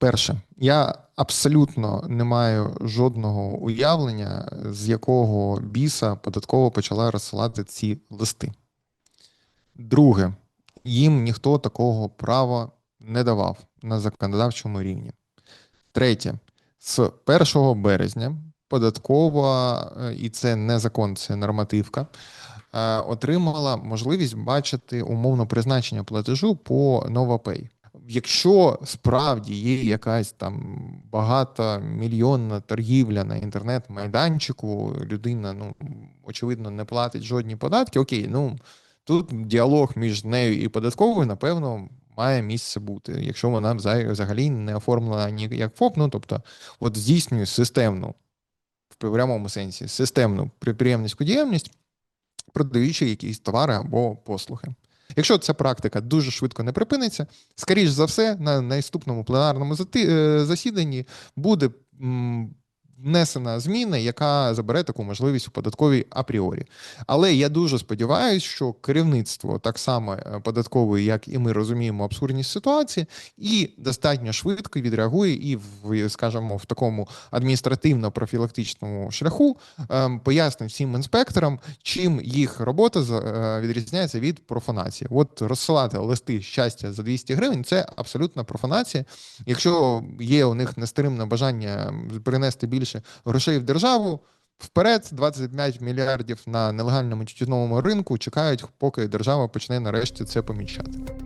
Перше, я абсолютно не маю жодного уявлення, з якого біса податково почала розсилати ці листи. Друге, їм ніхто такого права не давав на законодавчому рівні. Третє, з 1 березня податкова, е, і це не закон, це нормативка, е, отримала можливість бачити умовно призначення платежу по NovaPay. Якщо справді є якась там багатомільйонна торгівля на інтернет-майданчику, людина, ну очевидно, не платить жодні податки. Окей, ну тут діалог між нею і податковою, напевно, має місце бути, якщо вона вза- взагалі не оформлена ні як ФОП, ну тобто, от здійснює системну, в прямому сенсі, системну підприємницьку діяльність, продаючи якісь товари або послуги. Якщо ця практика дуже швидко не припиниться, скоріш за все, на наступному пленарному е, засіданні буде внесена зміна, яка забере таку можливість у податковій апріорі. Але я дуже сподіваюся, що керівництво так само е, податкової, як і ми розуміємо абсурдність ситуації, і достатньо швидко відреагує і в, скажімо, в такому адміністративно-профілактичному шляху ем, пояснить всім інспекторам, чим їх робота е, відрізняється від профанації. От розсилати листи щастя за 200 гривень це абсолютна профанація. Якщо є у них нестримне бажання перенести більше грошей в державу. Вперед 25 мільярдів на нелегальному тютюновому ринку чекають, поки держава почне нарешті це помічати.